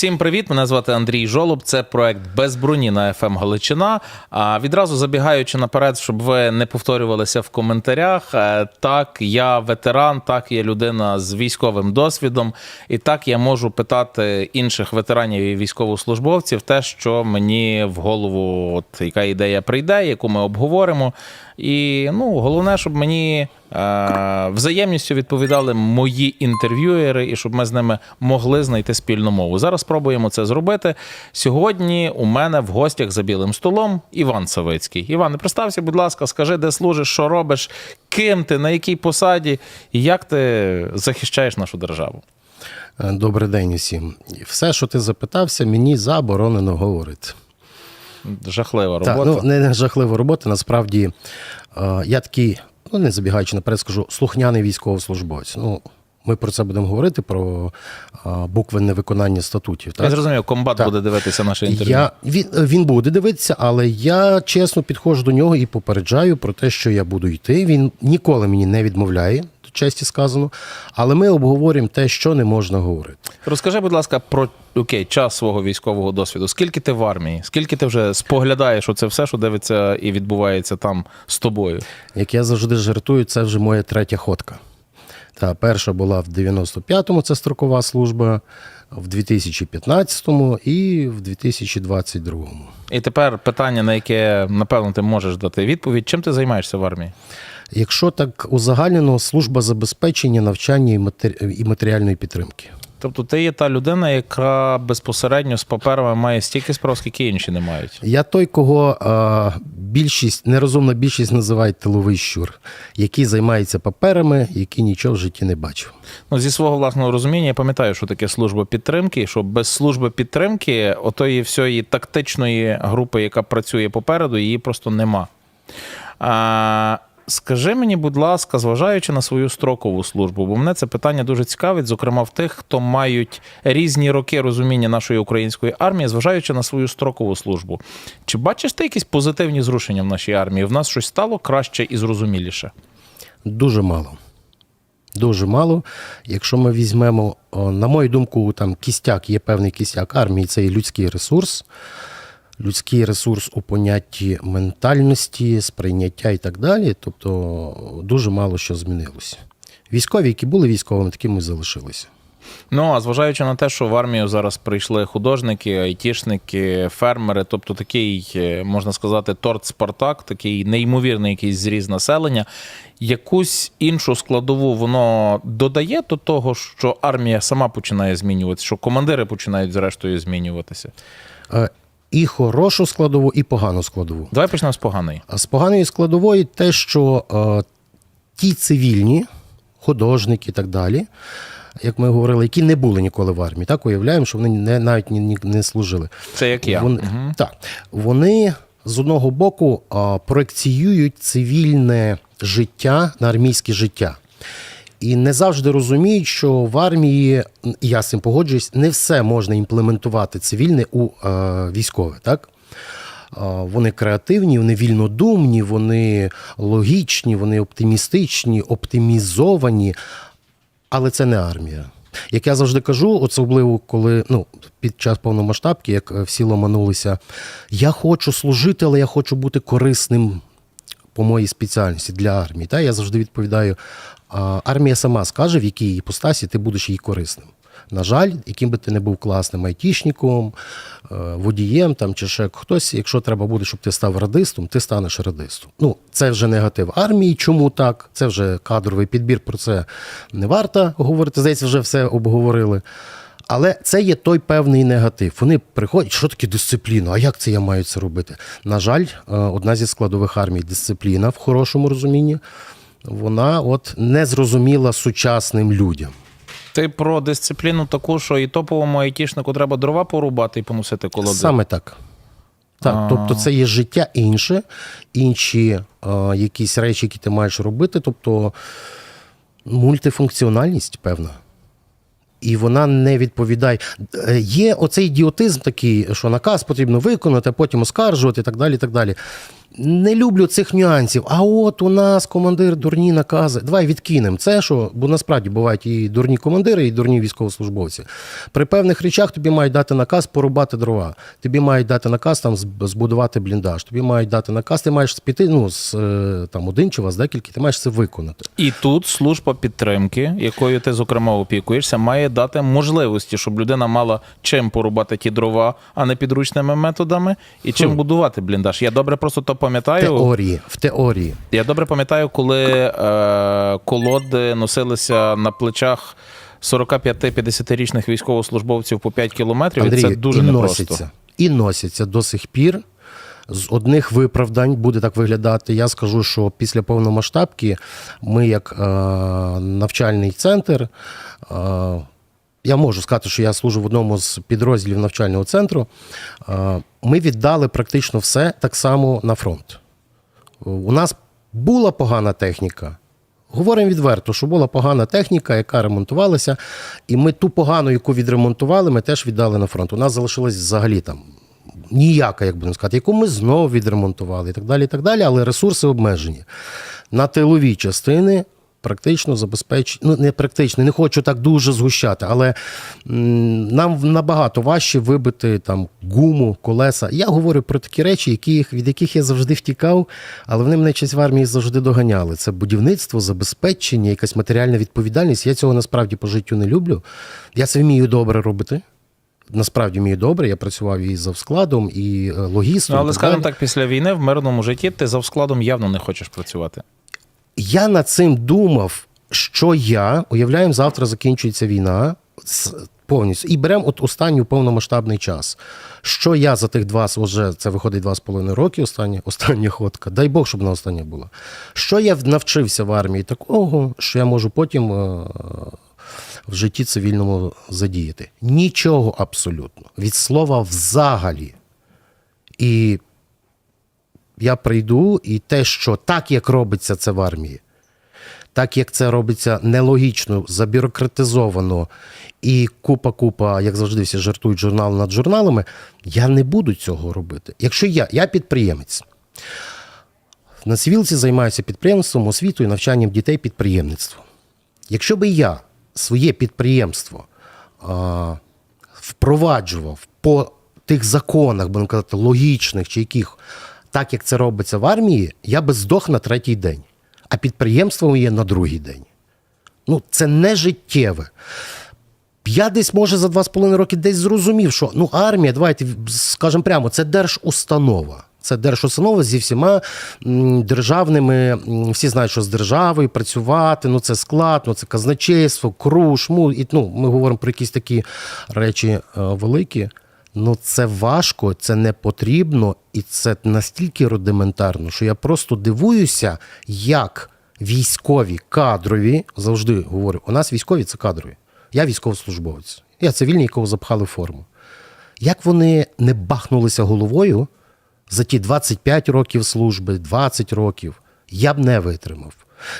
Всім привіт! Мене звати Андрій Жолоб. Це проект без броні на ФМ Галичина. А відразу забігаючи наперед, щоб ви не повторювалися в коментарях. е, Так, я ветеран, так я людина з військовим досвідом, і так я можу питати інших ветеранів і військовослужбовців те, що мені в голову, от яка ідея прийде, яку ми обговоримо. І ну, головне, щоб мені взаємністю відповідали мої інтерв'юери, і щоб ми з ними могли знайти спільну мову. Зараз спробуємо це зробити. Сьогодні у мене в гостях за білим столом Іван Савицький. Іван, представся, будь ласка, скажи, де служиш, що робиш, ким ти, на якій посаді, і як ти захищаєш нашу державу. Е, Добрий день усім. Все, що ти запитався, мені заборонено говорити. Жахлива робота. Так, ну не жахлива робота. Насправді е, я такий, ну не забігаючи наперед, скажу, слухняний військовослужбовець. Ну, ми про це будемо говорити, про буквенне виконання статутів. Я Так? зрозумів, комбат Так. буде дивитися наше інтерв'ю. Я, він, він буде дивитися, але я чесно підходжу до нього і попереджаю про те, що я буду йти. Він ніколи мені не відмовляє, честі сказано. Але ми обговорюємо те, що не можна говорити. Розкажи, будь ласка, про окей, час свого військового досвіду. Скільки ти в армії? Скільки ти вже споглядаєш оце все, що дивиться і відбувається там з тобою? Як я завжди жартую, це вже моя третя ходка. Та перша була в 95-му, це строкова служба, в 2015-му і в 2022-му. І тепер питання, на яке напевно ти можеш дати відповідь: чим ти займаєшся в армії? Якщо так узагальнено, служба забезпечення, навчання і матері- і матеріальної підтримки. Тобто, ти є та людина, яка безпосередньо з паперами має стільки справ, скільки інші не мають. Я той, кого а, більшість, нерозумна більшість називають тиловий щур, який займається паперами, який нічого в житті не бачив. Ну, зі свого власного розуміння, я пам'ятаю, що таке служба підтримки, що без служби підтримки отої всієї тактичної групи, яка працює попереду, її просто нема. А, скажи мені, будь ласка, зважаючи на свою строкову службу, бо мене це питання дуже цікавить, зокрема в тих, хто мають різні роки розуміння нашої української армії, зважаючи на свою строкову службу. Чи бачиш ти якісь позитивні зрушення в нашій армії? В нас щось стало краще і зрозуміліше? Дуже мало. Дуже мало. Якщо ми візьмемо, на мою думку, там кістяк, є певний кістяк армії, це і людський ресурс. Людський ресурс у понятті ментальності, сприйняття і так далі. Тобто дуже мало що змінилося. Військові, які були військовими, такими і залишилися. Ну а зважаючи на те, що в армію зараз прийшли художники, айтішники, фермери, тобто такий, е, можна сказати, торт Спартак, такий неймовірний якийсь зріз населення. Якусь іншу складову воно додає до того, що армія сама починає змінюватися, що командири починають зрештою змінюватися. Е, І хорошу складову, і погану складову. Давай почнемо з поганої. З поганої складової те, що е, ті цивільні, художники і так далі, як ми говорили, які не були ніколи в армії, так уявляємо, що вони не, навіть ні, ні- не служили. Це як я. Вони, так, вони з одного боку а, проекціюють цивільне життя на армійське життя. І не завжди розуміють, що в армії, я з цим погоджуюсь, не все можна імплементувати цивільне у е, військове. Так? А, Вони креативні, вони вільнодумні, вони логічні, вони оптимістичні, оптимізовані, але це не армія. Як я завжди кажу, особливо коли ну, під час повномасштабки, як е, всі ломанулися, я хочу служити, але я хочу бути корисним по моїй спеціальності для армії. Та я завжди відповідаю: армія сама скаже, в якій її постасі ти будеш їй корисним. На жаль, яким би ти не був класним айтішником, е, водієм там, чи ще хтось, якщо треба буде, щоб ти став радистом, ти станеш радистом. Ну, це вже негатив армії. Чому так? Це вже кадровий підбір, про це не варто говорити. Здається, вже все обговорили. Але це є той певний негатив. Вони приходять, що таке дисципліна? А як це я маю це робити? На жаль, е, одна зі складових армій дисципліна в хорошому розумінні, вона от не зрозуміла сучасним людям. Ти про дисципліну таку, що і топовому айтішнику треба дрова порубати і поносити колоди. Саме так. Так, А. тобто це є життя інше, інші е, якісь речі, які ти маєш робити, тобто мультифункціональність певна. І вона не відповідає. Е, Є оцей ідіотизм такий, що наказ потрібно виконати, а потім оскаржувати і так далі. і так далі. Не люблю цих нюансів. А от у нас командир дурні накази. Давай відкинемо це, що бо насправді бувають і дурні командири, і дурні військовослужбовці. При певних речах тобі мають дати наказ порубати дрова. Тобі мають дати наказ там збудувати бліндаж. Тобі мають дати наказ. Ти маєш піти ну з е, там один чи вас декілька. Ти маєш це виконати. І тут служба підтримки, якою ти зокрема опікуєшся, має дати можливості, щоб людина мала чим порубати ті дрова, а не підручними методами, і чим будувати бліндаж. Я добре просто то пам'ятаю. теорії, в теорії. Я добре пам'ятаю, коли е, колоди носилися на плечах 45-50-річних військовослужбовців по 5 кілометрів, і це дуже і непросто. носяться. І носяться до сих пір. З одних виправдань буде так виглядати. Я скажу, що після повномасштабки ми, як е, навчальний центр, е, я можу сказати, що я служу в одному з підрозділів навчального центру. Е, ми віддали практично все так само на фронт. У нас була погана техніка. Говоримо відверто, що була погана техніка, яка ремонтувалася, і ми ту погану, яку відремонтували, ми теж віддали на фронт. У нас залишилась взагалі там ніяка, як будемо сказати, яку ми знову відремонтували і так далі. і так далі, Але ресурси обмежені. На тилові частини практично забезпечені, ну не практично, не хочу так дуже згущати, але нам набагато важче вибити там гуму, колеса. Я говорю про такі речі, які, від яких я завжди втікав, але вони мене честь в армії завжди доганяли. Це будівництво, забезпечення, якась матеріальна відповідальність. Я цього насправді по життю не люблю. Я це вмію добре робити. Насправді вмію добре. Я працював і за складом, і е, логістом. Ну, але скажімо так, після війни в мирному житті ти за складом явно не хочеш працювати. Я над цим думав, що я уявляємо, завтра закінчується війна повністю. І беремо от останній повномасштабний час. Що я за тих два, вже це виходить два з половиною роки, остання, остання ходка. Дай Бог, щоб вона остання була. Що я навчився в армії такого, що я можу потім е, в житті цивільному задіяти? Нічого абсолютно. Від слова взагалі. І я прийду, і те, що так, як робиться це в армії, так як це робиться нелогічно, забюрократизовано і купа-купа, як завжди, всі жартують журнал над журналами, я не буду цього робити. Якщо я, я підприємець. На цивілці займаюся підприємством, освітою, навчанням дітей підприємництвом. Якщо би я своє підприємство а, впроваджував по тих законах, будемо казати, логічних чи яких, так як це робиться в армії, я би здох на третій день, а підприємство моє на другий день. Ну, це не життєве. Я десь, може, за два з половиною роки десь зрозумів, що ну, армія, давайте скажемо прямо, це держустанова. Це держустанова зі всіма державними, всі знають, що з державою працювати, ну це склад, ну це казначейство, круш, му, і, ну, ми говоримо про якісь такі речі е, великі. Ну, це важко, це не потрібно, і це настільки рудиментарно, що я просто дивуюся, як військові кадрові завжди говорю: у нас військові це кадрові. Я військовослужбовець. Я цивільний, якого запхали форму. Як вони не бахнулися головою за ті 25 років служби, 20 років, я б не витримав.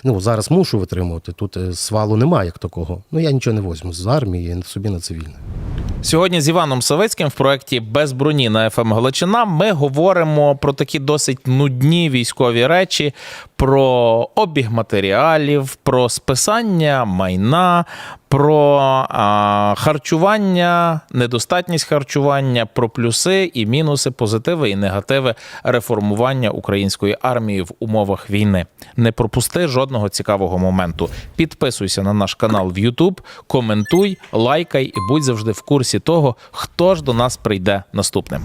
Ну, зараз мушу витримувати. Тут е, свалу немає як такого. Ну, я нічого не возьму з армії, я собі на цивільне. Сьогодні з Іваном Савицьким в проєкті Без броні на ФМ Галичина ми говоримо про такі досить нудні військові речі, про обіг матеріалів, про списання майна, про а, харчування, недостатність харчування, про плюси і мінуси, позитиви і негативи реформування української армії в умовах війни. Не пропусти жодного цікавого моменту. Підписуйся на наш канал в YouTube, коментуй, лайкай і будь завжди в курсі того, хто ж до нас прийде наступним.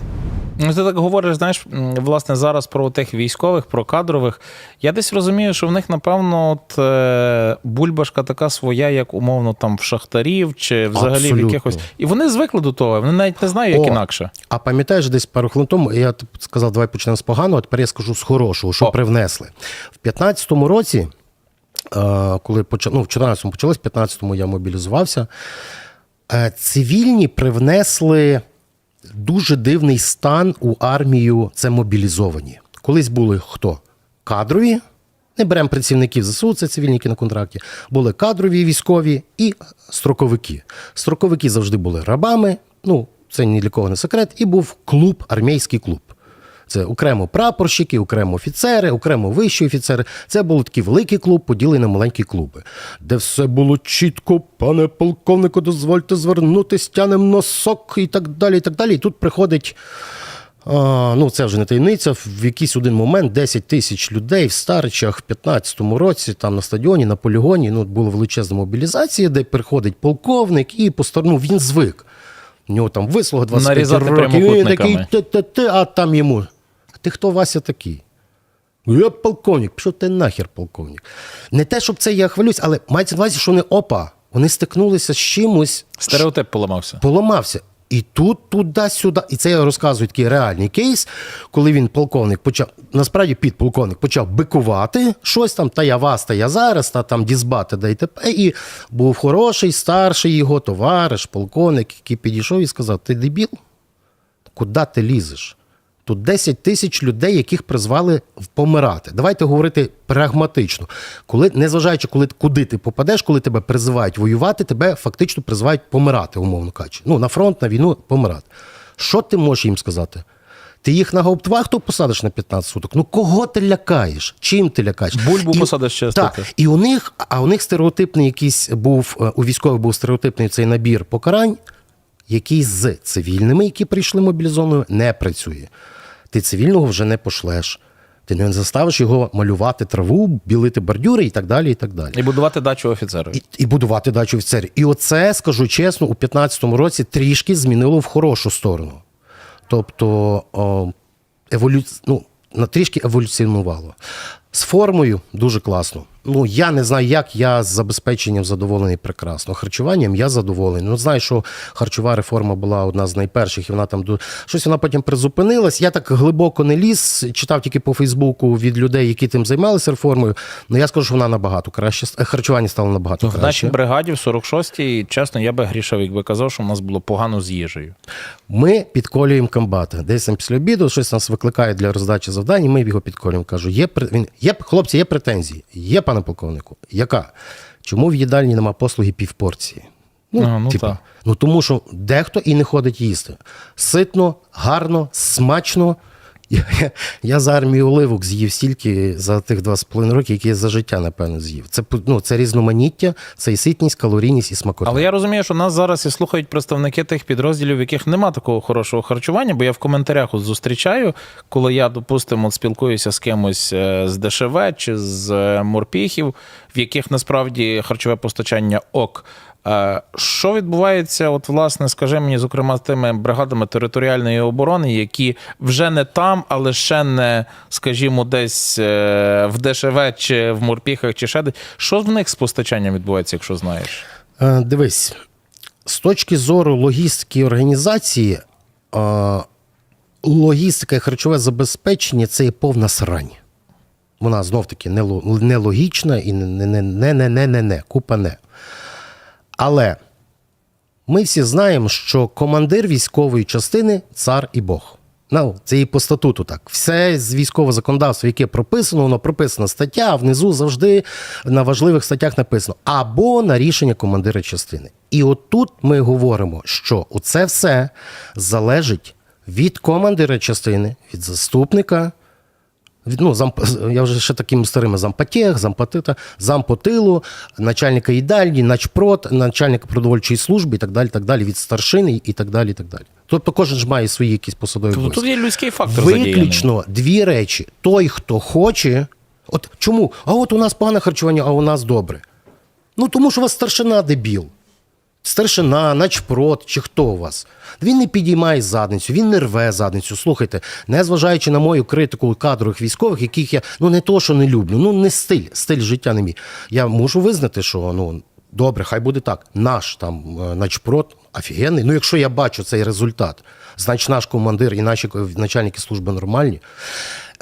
Ну, Ти так говориш, знаєш, власне, зараз про тих військових, про кадрових. Я десь розумію, що в них, напевно, от, е, бульбашка така своя, як умовно там в шахтарів чи взагалі Абсолютно. в якихось. І вони звикли до того, вони навіть не знають, як О, інакше. А пам'ятаєш, десь пару хвилин тому я сказав, давай почнемо з поганого, а тепер я скажу з хорошого, що О. привнесли. В 15-му році, е, коли почав, ну, в 14-му почалось, в 15-му я мобілізувався, е, цивільні привнесли дуже дивний стан у армію це мобілізовані. Колись були хто? Кадрові. Не беремо працівників ЗСУ, це цивільні які на контракті. Були кадрові військові і строковики. Строковики завжди були рабами. Ну, це ні для кого не секрет. І був клуб, армійський клуб. Це окремо прапорщики, окремо офіцери, окремо вищі офіцери. Це був такий великий клуб, поділений на маленькі клуби, де все було чітко, пане полковнику, дозвольте звернутися, тянем носок і так далі. І так далі. І тут приходить. А, ну, це вже не таємниця. В якийсь один момент 10 тисяч людей в Старичах в 15-му році, там на стадіоні, на полігоні, ну, була величезна мобілізація, де приходить полковник і по сторону він звик. У нього там вислуга 25 Нарізати років. і такий, ти-ти-ти, а там йому. Ти хто Вася такий? «Ну, Я полковник, пішов ти нахер, полковник. Не те, щоб це я хвалюсь, але мається на увазі, що вони опа. Вони стикнулися з чимось, Стереотип поламався. поламався. І тут, туди-сюди. І це я розказую такий реальний кейс, коли він полковник почав, насправді підполковник почав бикувати щось там, та я вас, та я зараз, та там дізбати, да і т.п. І був хороший, старший його товариш, полковник, який підійшов і сказав: Ти дебіл? Куди ти лізеш? Тут 10 тисяч людей, яких призвали помирати. Давайте говорити прагматично. Коли, незважаючи, коли, куди ти попадеш, коли тебе призивають воювати, тебе фактично призивають помирати, умовно кажучи. Ну, на фронт, на війну помирати. Що ти можеш їм сказати? Ти їх на гауптвахту посадиш на 15 суток? Ну кого ти лякаєш? Чим ти лякаєш? Бульбу І- посадиш чистити. Так, і у них, а у них стереотипний якийсь був, е, у військових був стереотипний цей набір покарань, який з цивільними, які прийшли мобілізованими, не працює. Ти цивільного вже не пошлеш. Ти не заставиш його малювати траву, білити бордюри і так далі. І так далі. І будувати дачу офіцеру. І, і будувати дачу офіцерів. І оце, скажу чесно, у 15-му році трішки змінило в хорошу сторону. Тобто о, еволю... ну, на трішки еволюціонувало. З формою дуже класно. Ну, я не знаю, як я з забезпеченням задоволений прекрасно. Харчуванням я задоволений. Ну, знаю, що харчова реформа була одна з найперших, і вона там ду- щось вона потім призупинилась. Я так глибоко не ліз, читав тільки по Фейсбуку від людей, які тим займалися реформою. Ну я скажу, що вона набагато краще. Харчування стало набагато В нашій бригаді в 46-й, чесно, я би грішив, якби казав, що в нас було погано з їжею. Ми підколюємо комбата. Десь там після обіду щось нас викликає для роздачі завдань, і ми його підколюємо. Кажу, є він, є хлопці, є претензії. Є, пане полковнику. Яка? Чому в їдальні нема послуги півпорції? А, ну типу, ну тому що дехто і не ходить їсти. Ситно, гарно, смачно. Я, я, за армію оливок з'їв стільки за тих два з половиною роки, які я за життя, напевно, з'їв. Це, ну, це різноманіття, це і ситність, калорійність і смакота. Але я розумію, що нас зараз і слухають представники тих підрозділів, в яких нема такого хорошого харчування, бо я в коментарях от зустрічаю, коли я, допустимо, спілкуюся з кимось е, з ДШВ чи з е, морпіхів, в яких насправді харчове постачання ок. Е, Що відбувається, от, власне, скажи мені, зокрема, з тими бригадами територіальної оборони, які вже не там, але ще не, скажімо, десь е, в ДШВ чи в морпіхах, чи ще десь. Що в них з постачанням відбувається, якщо знаєш? Е, Дивись, з точки зору логістики організації, логістика і харчове забезпечення це є повна срань. Вона знов-таки нелогічна і не, не, не, не, не, не, не, купа не. Але ми всі знаємо, що командир військової частини цар і Бог. Ну, це і по статуту так. Все з військового законодавства, яке прописано, воно прописана стаття, а внизу завжди на важливих статтях написано або на рішення командира частини. І отут ми говоримо, що це все залежить від командира частини, від заступника, ну, зам, я вже ще такими старими зампотех, зампотита, зампотилу, начальника їдальні, начпрод, начальника продовольчої служби і так далі, так далі, від старшини і так далі. і так далі. Тобто кожен ж має свої якісь посадові Тобто тут є людський фактор задіяний. Виключно дві речі. Той, хто хоче. От чому? А от у нас погане харчування, а у нас добре. Ну тому що у вас старшина дебіл. Старшина, начпрод, чи хто у вас? Він не підіймає задницю, він не рве задницю. Слухайте, незважаючи на мою критику кадрових військових, яких я ну не то, що не люблю, ну не стиль, стиль життя не мій. Я можу визнати, що ну добре, хай буде так. Наш там е, начпрод офігенний. Ну, якщо я бачу цей результат, значить наш командир і наші начальники служби нормальні.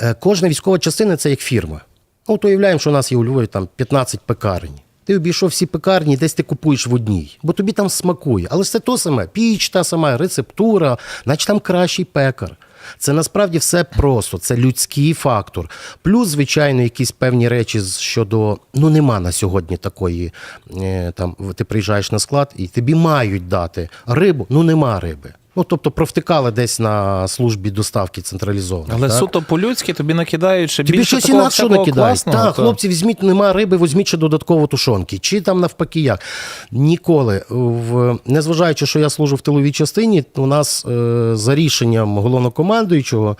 Е, Кожна військова частина це як фірма. Ну, от уявляємо, що у нас є у Львові там 15 пекарень. Ти обійшов всі пекарні, десь ти купуєш в одній, бо тобі там смакує. Але ж це то саме, піч та сама, рецептура, значить там кращий пекар. Це насправді все просто, це людський фактор. Плюс, звичайно, якісь певні речі щодо ну нема на сьогодні такої. Е, там ти приїжджаєш на склад і тобі мають дати рибу, ну нема риби. Ну, тобто провтикали десь на службі доставки централізовано. Але так? суто по-людськи тобі накидають ще Тобі більше щось такого інакше всякого накидають. класного, Так, то- хлопці, візьміть, нема риби, візьміть ще додатково тушонки. Чи там навпаки як. Ніколи. В, незважаючи, що я служу в тиловій частині, у нас е, за рішенням головнокомандуючого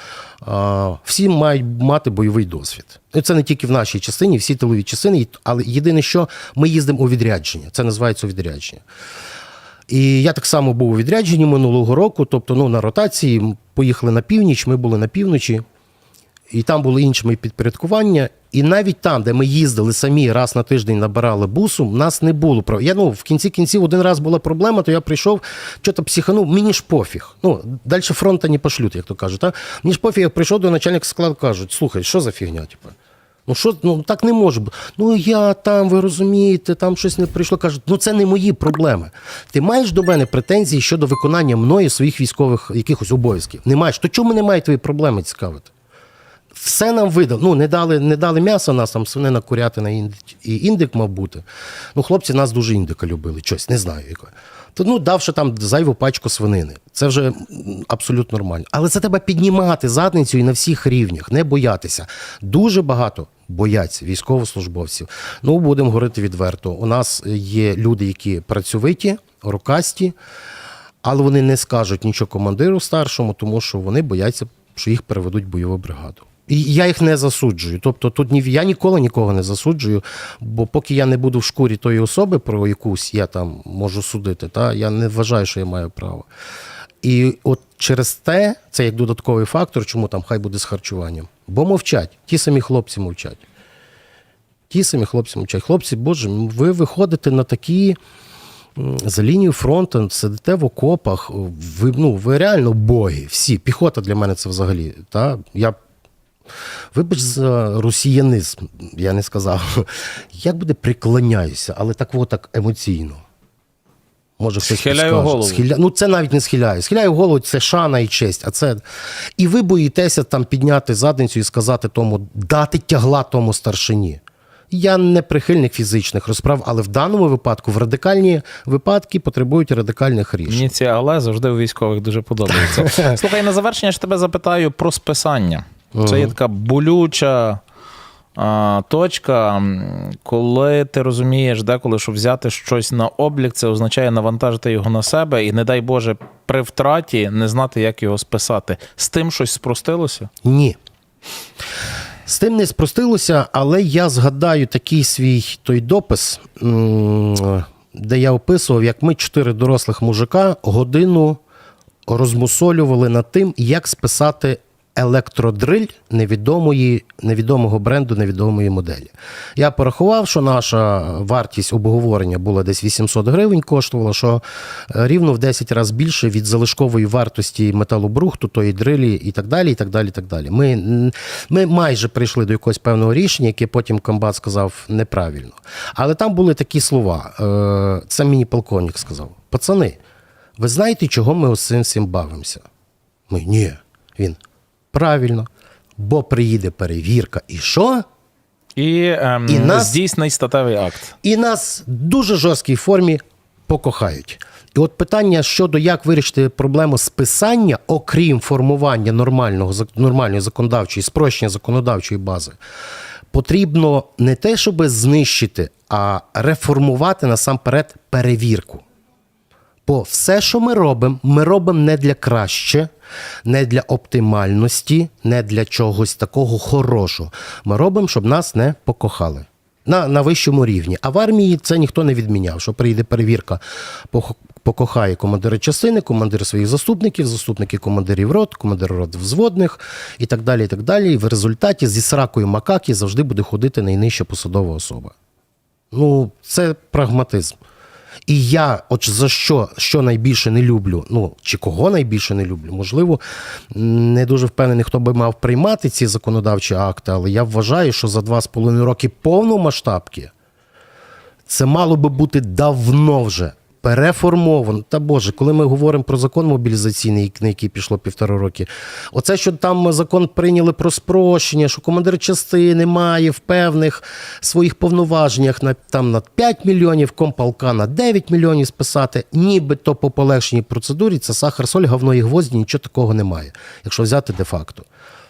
е, всі мають мати бойовий досвід. І це не тільки в нашій частині, всі тилові частини, але єдине, що ми їздимо у відрядження. Це називається відрядження. І я так само був у відрядженні минулого року, тобто ну, на ротації поїхали на північ, ми були на півночі, і там були інші мої підпорядкування. І навіть там, де ми їздили самі раз на тиждень набирали бусу, нас не було. Я ну в кінці кінців один раз була проблема, то я прийшов, що-то психанув, мені ж пофіг. Ну, далі фронта не пошлють, як то кажуть. Та? Мені ж пофіг, я прийшов до начальника складу, кажуть, слухай, що за фігня? Типу? Ну що ну так не може бути. Ну я там, ви розумієте, там щось не прийшло. Кажуть, ну це не мої проблеми. Ти маєш до мене претензії щодо виконання мною своїх військових якихось обов'язків. Не маєш. То чому мене мають твої проблеми цікавити? Все нам видали. Ну, не дали, не дали м'яса, нас там свинина, курятина і індик мав бути. Ну, хлопці нас дуже індика любили, щось, не знаю якої. То ну, давши там зайву пачку свинини. Це вже абсолютно нормально. Але це треба піднімати задницю і на всіх рівнях, не боятися. Дуже багато бояться військовослужбовців. Ну, будемо говорити відверто. У нас є люди, які працьовиті, рукасті, але вони не скажуть нічого командиру старшому, тому що вони бояться, що їх переведуть в бойову бригаду. І я їх не засуджую. Тобто тут ні я ніколи нікого не засуджую, бо поки я не буду в шкурі тої особи, про якусь я там можу судити, та я не вважаю, що я маю право. І от через те, це як додатковий фактор, чому там хай буде з харчуванням. Бо мовчать, ті самі хлопці мовчать. Ті самі хлопці мовчать. Хлопці, боже, ви виходите на такі за лінію фронту, сидите в окопах, ви, ну, ви реально боги, всі. Піхота для мене це взагалі. Та? Я, вибач за росіянизм, я не сказав. Як буде приклоняюся, але так от так емоційно. Може, хтось Схиляю підскаже. голову. Схиля... Ну, це навіть не схиляю. Схиляю голову це шана і честь. А це... І ви боїтеся там підняти задницю і сказати тому, дати тягла тому старшині. Я не прихильник фізичних розправ, але в даному випадку, в радикальні випадки потребують радикальних рішень. Мені ці але завжди у військових дуже подобаються. Слухай, на завершення ж тебе запитаю про списання. Це є така болюча а, точка, коли ти розумієш, деколи, що взяти щось на облік, це означає навантажити його на себе, і не дай Боже, при втраті не знати, як його списати. З тим щось спростилося? Ні. З тим не спростилося, але я згадаю такий свій той допис, де я описував, як ми, чотири дорослих мужика, годину розмусолювали над тим, як списати електродриль невідомої, невідомого бренду, невідомої моделі. Я порахував, що наша вартість обговорення була десь 800 гривень, коштувала, що е, рівно в 10 разів більше від залишкової вартості металобрухту, тої дрилі і так далі. і так далі, і так далі. Ми, ми майже прийшли до якогось певного рішення, яке потім комбат сказав неправильно. Але там були такі слова. Е, Це мені полковник сказав: пацани, ви знаєте, чого ми ось цим всім бавимося? Ми ні. Він правильно, бо приїде перевірка. І що? І, ем, І нас- здійсний статевий акт. І нас в дуже жорсткій формі покохають. І от питання щодо як вирішити проблему списання, окрім формування нормального нормальної законодавчої, спрощення законодавчої бази, потрібно не те, щоб знищити, а реформувати насамперед перевірку. Бо все, що ми робимо, ми робимо не для краще, не для оптимальності, не для чогось такого хорошого. Ми робимо, щоб нас не покохали. На, на вищому рівні. А в армії це ніхто не відміняв, що прийде перевірка, покохає командира частини, командир своїх заступників, заступники командирів рот, командир рот взводних і так далі. І так далі. І в результаті зі сракою макаки завжди буде ходити найнижча посадова особа. Ну, це прагматизм. І я, от за що, що найбільше не люблю, ну чи кого найбільше не люблю, можливо, не дуже впевнений, хто би мав приймати ці законодавчі акти, але я вважаю, що за два з половиною роки повномасштабки це мало би бути давно вже. Переформовано. Та Боже, коли ми говоримо про закон мобілізаційний, на який пішло півтора роки, оце, що там закон прийняли про спрощення, що командир частини має в певних своїх повноваженнях на там на 5 мільйонів, комполка на 9 мільйонів списати, нібито по полегшеній процедурі, це сахар, соль, говно і гвозді, нічого такого немає, якщо взяти де-факто.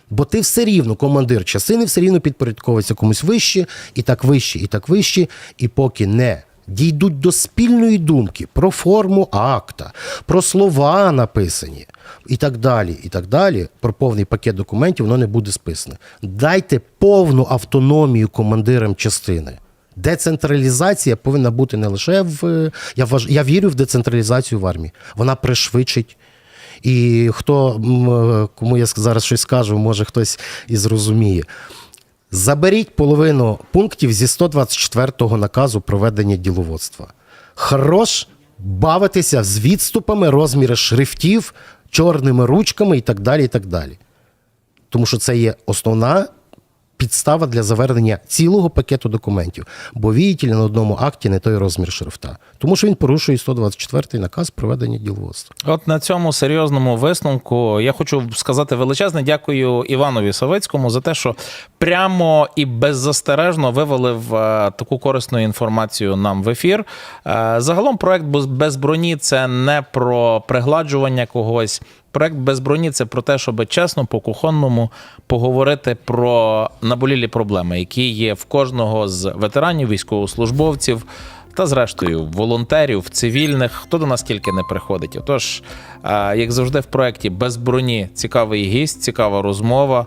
Бо ти все рівно, командир частини, все рівно підпорядковується комусь вище, і так вище, і так вище, і поки не дійдуть до спільної думки про форму акта, про слова написані, і так далі, і так далі, про повний пакет документів, воно не буде списане. Дайте повну автономію командирам частини. Децентралізація повинна бути не лише в. Я, вваж... я вірю в децентралізацію в армії. Вона пришвидшить і хто кому я зараз щось скажу, може хтось і зрозуміє. Заберіть половину пунктів зі 124-го наказу проведення діловодства. Хорош бавитися з відступами, розміри шрифтів, чорними ручками і так далі. і так далі. Тому що це є основна підстава для завернення цілого пакету документів. Бо віятель на одному акті не той розмір шрифта. Тому що він порушує 124-й наказ проведення діловодства. От на цьому серйозному висновку я хочу сказати величезне дякую Іванові Савицькому за те, що прямо і беззастережно вивалив е, таку корисну інформацію нам в ефір. Е, Загалом проект «Без- без броні це не про пригладжування когось. Проект без броні це про те, щоб чесно по кухонному поговорити про наболілі проблеми, які є в кожного з ветеранів, військовослужбовців та, зрештою, волонтерів, цивільних, хто до нас тільки не приходить. Отож, е, як завжди, в проєкті без броні цікавий гість, цікава розмова.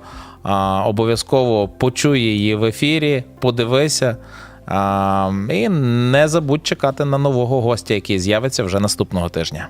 Обов'язково почуй її в ефірі, подивися. І не забудь чекати на нового гостя, який з'явиться вже наступного тижня.